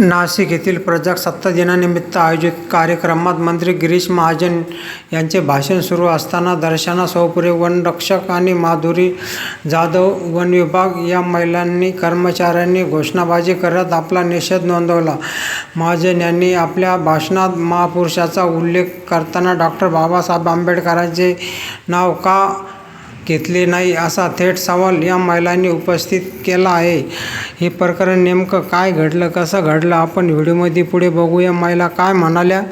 नाशिक येथील प्रजासत्ता दिनानिमित्त आयोजित कार्यक्रमात मंत्री गिरीश महाजन यांचे भाषण सुरू असताना दर्शना सोपुरे वनरक्षक आणि माधुरी जाधव वन विभाग या महिलांनी कर्मचाऱ्यांनी घोषणाबाजी करत आपला निषेध नोंदवला. महाजन यांनी आपल्या भाषणात महापुरुषाचा उल्लेख करताना डॉक्टर बाबासाहेब आंबेडकरांचे नाव का घेतले नाही असा थेट सवाल या महिलांनी उपस्थित केला आहे. हे प्रकरण नेमकं काय घडलं कसं घडलं? आपण व्हिडिओमध्ये पुढे बघूया. महिला काय म्हणाल्या?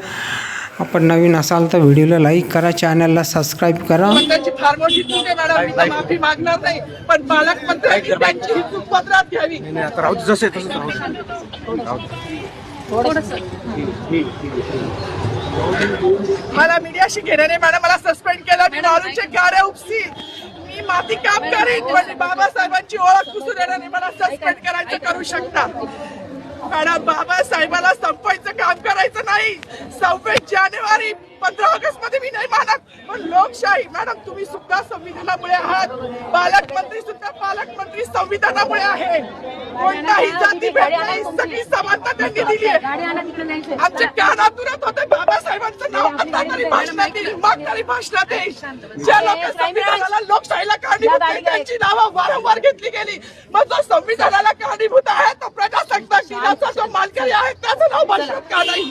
आपण नवीन असाल तर व्हिडिओला लाईक करा चॅनलला सबस्क्राईब करा. पण त्यांची फार मोठी चूक आहे मॅडम मी तर माफी मागणार नाही पण पालकमंत्र्यांनी त्यांची ही चूक पदरात घ्यावी आता राहू दे, जसं आहे तसंच राहू दे. मला मीडियाशी घेण्याने मॅडम मला सस्पेंड केलं. मी मारूचे गाड्या उपसील मी माती काम करेन पण बाबासाहेबांची ओळख पुसून येण्याने मला सस्पेंड करायचं करू शकता. मॅडम बाबासाहेबाला संपवायचं काम करायचं नाही. सव्वीस जानेवारी पंधरा ऑगस्टमध्ये मी नाही मानत. पण लोकशाही मॅडम तुम्ही सुद्धा संविधानामुळे आहात. पालकमंत्री सुद्धा पालकमंत्री संविधानामुळे आहे. कोणताही जाती भेद नाही. सगळी समानता त्यांनी दिली आहे. आमच्या कानात तुरत होते आता तरी भाषणात येईल मग तरी भाषणात येईल ज्या लोक संविधानाला लोकशाहीला कारणीभूत आहेत, त्यांची नावं वारंवार घेतली गेली मग जो संविधानाला कारणीभूत आहे तो प्रजासत्ताक दिनाचा जो मालकरी आहे त्याचं नाव भाषणात का नाही